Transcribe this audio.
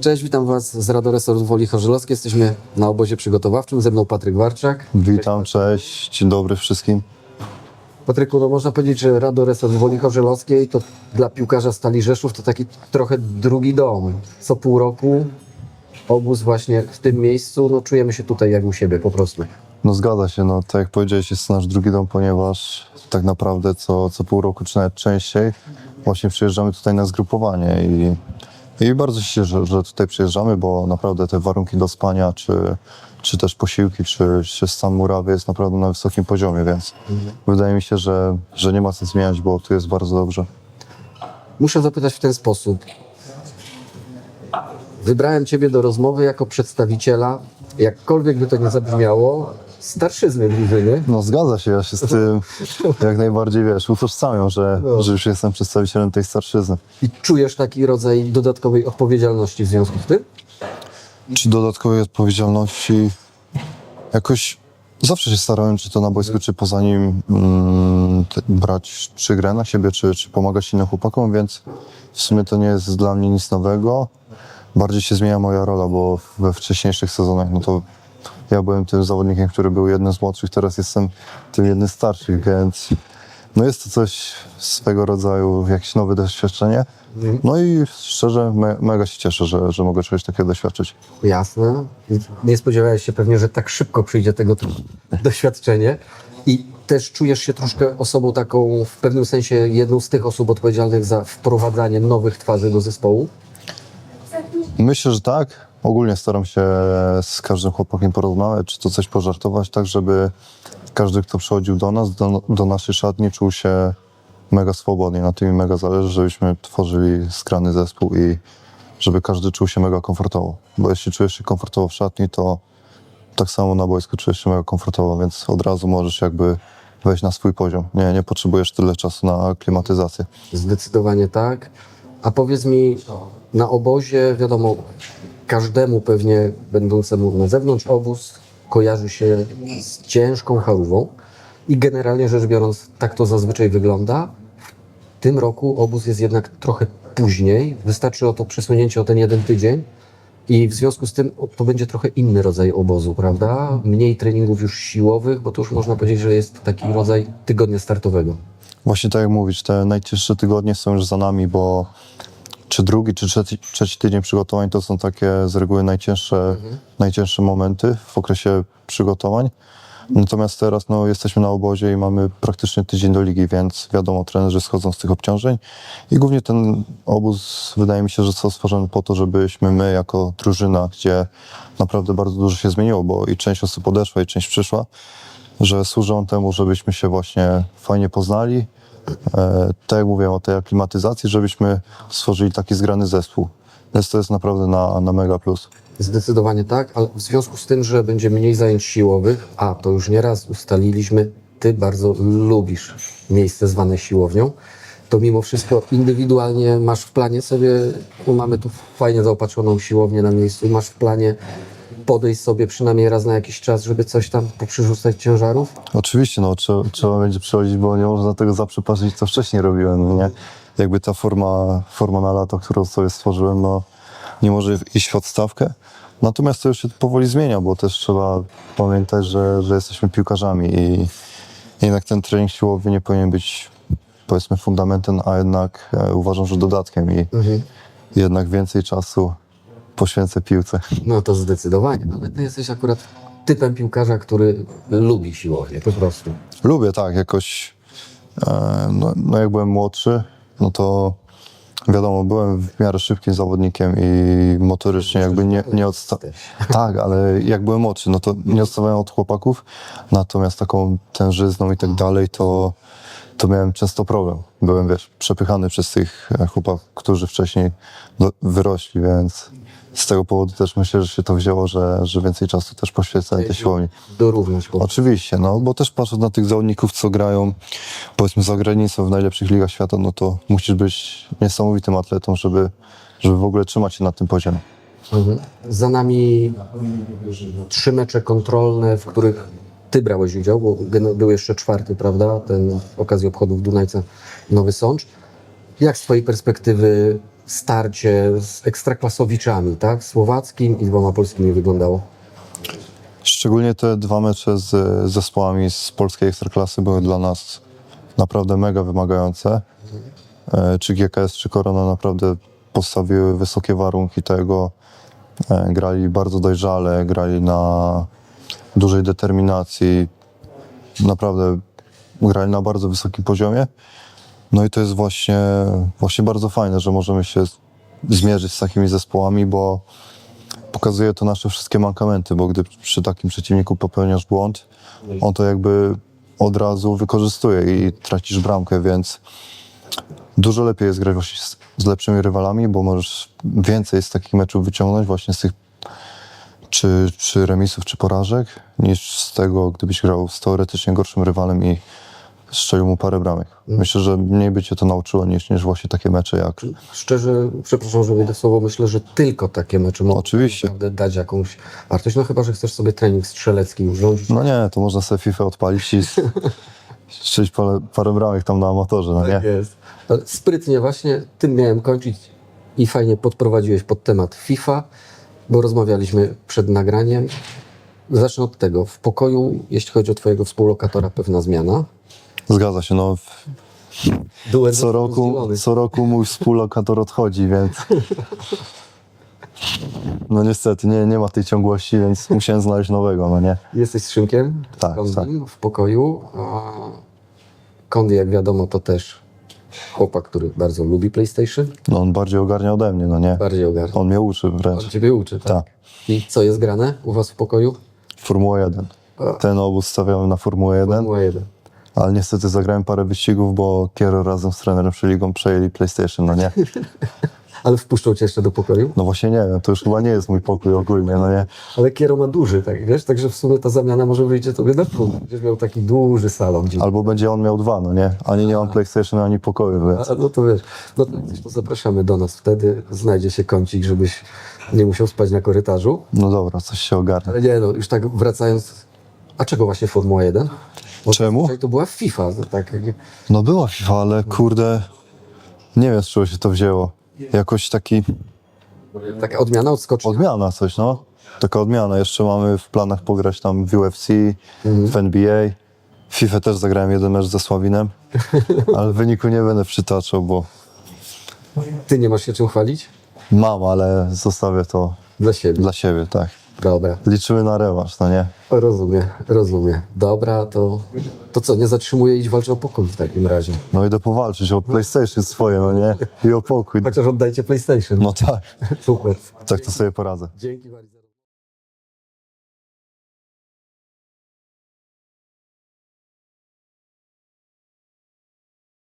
Cześć, witam Was z Rado Resort Woli Chorzelowskiej. Jesteśmy na obozie przygotowawczym. Ze mną Patryk Warczak. Witam, cześć, dzień dobry wszystkim. Patryku, no można powiedzieć, że Rado Resort Woli Chorzelowskiej to dla piłkarza Stali Rzeszów to taki trochę drugi dom. Co pół roku obóz właśnie w tym miejscu, no czujemy się tutaj jak u siebie po prostu. No zgadza się, no tak jak powiedziałeś, jest to nasz drugi dom, ponieważ tak naprawdę co, co pół roku, czy nawet częściej, właśnie przyjeżdżamy tutaj na zgrupowanie i, i bardzo się cieszę, że tutaj przyjeżdżamy, bo naprawdę te warunki do spania, czy, czy też posiłki, czy, czy stan murawy jest naprawdę na wysokim poziomie, więc wydaje mi się, że, że nie ma co zmieniać, bo tu jest bardzo dobrze. Muszę zapytać w ten sposób. Wybrałem Ciebie do rozmowy jako przedstawiciela, jakkolwiek by to nie zabrzmiało, starszyzny drużyny. No zgadza się, ja się z tym jak najbardziej, wiesz, utożsamiam, że, że już jestem przedstawicielem tej starszyzny. I czujesz taki rodzaj dodatkowej odpowiedzialności w związku z tym? Czy dodatkowej odpowiedzialności jakoś zawsze się starałem, czy to na boisku, czy poza nim mm, brać czy grę na siebie, czy, czy pomagać innym chłopakom, więc w sumie to nie jest dla mnie nic nowego. Bardziej się zmienia moja rola, bo we wcześniejszych sezonach, no to ja byłem tym zawodnikiem, który był jednym z młodszych, teraz jestem tym jednym z starszych, więc no jest to coś swego rodzaju, jakieś nowe doświadczenie. No i szczerze, me, mega się cieszę, że, że mogę czegoś takiego doświadczyć. Jasne. Nie spodziewałeś się pewnie, że tak szybko przyjdzie tego doświadczenie. I też czujesz się troszkę osobą taką, w pewnym sensie jedną z tych osób odpowiedzialnych za wprowadzanie nowych twarzy do zespołu. Myślę, że tak. Ogólnie staram się z każdym chłopakiem porozmawiać, czy to coś pożartować, tak żeby każdy, kto przychodził do nas, do, do naszej szatni, czuł się mega swobodnie. Na tym mi mega zależy, żebyśmy tworzyli skrany zespół i żeby każdy czuł się mega komfortowo. Bo jeśli czujesz się komfortowo w szatni, to tak samo na boisku czujesz się mega komfortowo, więc od razu możesz jakby wejść na swój poziom. Nie, nie potrzebujesz tyle czasu na aklimatyzację. Zdecydowanie tak. A powiedz mi, na obozie, wiadomo, każdemu pewnie będącemu na zewnątrz obóz kojarzy się z ciężką chorobą i generalnie rzecz biorąc tak to zazwyczaj wygląda. W tym roku obóz jest jednak trochę później, wystarczy o to przesunięcie o ten jeden tydzień i w związku z tym to będzie trochę inny rodzaj obozu, prawda? Mniej treningów już siłowych, bo to już można powiedzieć, że jest taki rodzaj tygodnia startowego. Właśnie tak jak mówisz, te najcięższe tygodnie są już za nami, bo czy drugi, czy trzeci, trzeci tydzień przygotowań to są takie z reguły najcięższe, najcięższe momenty w okresie przygotowań. Natomiast teraz no, jesteśmy na obozie i mamy praktycznie tydzień do ligi, więc wiadomo, trenerzy schodzą z tych obciążeń i głównie ten obóz wydaje mi się, że został stworzony po to, żebyśmy my jako drużyna, gdzie naprawdę bardzo dużo się zmieniło, bo i część osób odeszła i część przyszła, że służy on temu, żebyśmy się właśnie fajnie poznali. E, tak jak mówiłem o tej aklimatyzacji, żebyśmy stworzyli taki zgrany zespół. Więc to jest naprawdę na, na mega plus. Zdecydowanie tak, ale w związku z tym, że będzie mniej zajęć siłowych, a to już nieraz ustaliliśmy, ty bardzo lubisz miejsce zwane siłownią, to mimo wszystko indywidualnie masz w planie sobie, mamy tu fajnie zaopatrzoną siłownię na miejscu, masz w planie podejść sobie przynajmniej raz na jakiś czas, żeby coś tam poprzyrzucać ciężarów? Oczywiście, no, trzeba, trzeba będzie przychodzić, bo nie można tego zaprzepaścić, co wcześniej robiłem, no nie? Jakby ta forma, forma na lato, którą sobie stworzyłem, no, nie może iść w odstawkę. Natomiast to już się powoli zmienia, bo też trzeba pamiętać, że, że jesteśmy piłkarzami i jednak ten trening siłowy nie powinien być, powiedzmy, fundamentem, a jednak e, uważam, że dodatkiem i jednak więcej czasu poświęcę piłce. No to zdecydowanie, ale ty jesteś akurat typem piłkarza, który lubi siłownię, po prostu. Lubię, tak, jakoś. E, no, no jak byłem młodszy, no to wiadomo, byłem w miarę szybkim zawodnikiem i motorycznie jakby nie, nie odstawałem. Tak, ale jak byłem młodszy, no to nie odstawałem od chłopaków, natomiast taką tężyzną i tak dalej, to, to miałem często problem. Byłem, wiesz, przepychany przez tych e, chłopaków, którzy wcześniej no, wyrośli, więc z tego powodu też myślę, że się to wzięło, że, że więcej czasu też poświęcałem tej siłowni. Dorównać po Oczywiście, no bo też patrząc na tych zawodników, co grają powiedzmy za granicą w najlepszych ligach świata, no to musisz być niesamowitym atletą, żeby, żeby w ogóle trzymać się na tym poziomie. Mhm. Za nami trzy mecze kontrolne, w których ty brałeś udział, bo był jeszcze czwarty, prawda? Ten okazji obchodów Dunajca Nowy Sącz. Jak z twojej perspektywy starcie z ekstraklasowiczami, tak? Słowackim i dwoma polskimi wyglądało? Szczególnie te dwa mecze z zespołami z polskiej ekstraklasy były dla nas naprawdę mega wymagające. E, Czy GKS, czy Korona naprawdę postawiły wysokie warunki tego. E, Grali bardzo dojrzale, grali na dużej determinacji. Naprawdę grali na bardzo wysokim poziomie. No i to jest właśnie, właśnie bardzo fajne, że możemy się zmierzyć z takimi zespołami, bo pokazuje to nasze wszystkie mankamenty, bo gdy przy takim przeciwniku popełniasz błąd, on to jakby od razu wykorzystuje i tracisz bramkę, więc dużo lepiej jest grać właśnie z, z lepszymi rywalami, bo możesz więcej z takich meczów wyciągnąć właśnie z tych czy, czy remisów, czy porażek, niż z tego, gdybyś grał z teoretycznie gorszym rywalem i strzelił mu parę bramek. Myślę, że mniej by cię to nauczyło niż, niż właśnie takie mecze jak Szczerze, przepraszam, że wejdę słowo, myślę, że tylko takie mecze mogą Oczywiście. naprawdę dać jakąś wartość. No chyba, że chcesz sobie trening strzelecki urządzić. No nie, to można sobie FIFA odpalić i strzelić parę, parę bramek tam na amatorze, no nie? Tak jest. Ale sprytnie właśnie tym miałem kończyć i fajnie podprowadziłeś pod temat FIFA, bo rozmawialiśmy przed nagraniem. Zacznę od tego. W pokoju, jeśli chodzi o twojego współlokatora, pewna zmiana. Zgadza się, no Duet co roku, co roku mój współlokator odchodzi, więc no niestety nie, nie ma tej ciągłości, więc musiałem znaleźć nowego, no nie? Jesteś z Szymkiem? Tak, Kondim w pokoju. A Kondi, jak wiadomo, to też chłopak, który bardzo lubi PlayStation. No on bardziej ogarnia ode mnie, no nie? Bardziej ogarnia. On mnie uczy On wręcz. ciebie uczy, tak? Tak. I co jest grane u was w pokoju? Formuła 1. Ten obóz stawiamy na Formułę 1, Formuła 1. ale niestety zagrałem parę wyścigów, bo Kiero razem z trenerem Szeligą przejęli PlayStation, no nie? Ale wpuszczą cię jeszcze do pokoju? No właśnie nie wiem, to już chyba nie jest mój pokój ogólnie, no nie? Ale Kiero ma duży, tak wiesz? Także w sumie ta zamiana może wyjdzie tobie na plus. Będziesz miał taki duży salon. Gdzie... Albo będzie on miał dwa, no nie? Ani nie mam PlayStation, ani pokoju, więc... A, no to wiesz, no to, to zapraszamy do nas. Wtedy znajdzie się kącik, żebyś nie musiał spać na korytarzu. No dobra, coś się ogarnie. Ale nie, no już tak wracając. A czego właśnie Formuła 1? Bo Czemu? To była FIFA, to tak. jak- No była FIFA, ale kurde, nie wiem z czego się to wzięło. Jakoś taki Taka odmiana odskoczy. odmiana coś, no. Taka odmiana. Jeszcze mamy w planach pograć tam w UFC, w NBA. W FIFA też zagrałem jeden mecz ze Sławinem, ale wyniku nie będę przytaczał, bo Ty nie masz się czym chwalić? mam, ale zostawię to Dla siebie. dla siebie, tak. Dobra. Liczymy na rewanż, no nie? Rozumiem, rozumiem. Dobra, to, to co, nie zatrzymuję i walczę o pokój w takim razie. No idę powalczyć o PlayStation swoje, no nie? I o pokój. Chociaż oddajcie PlayStation. No tak, Super. tak to sobie poradzę. Dzięki bardzo.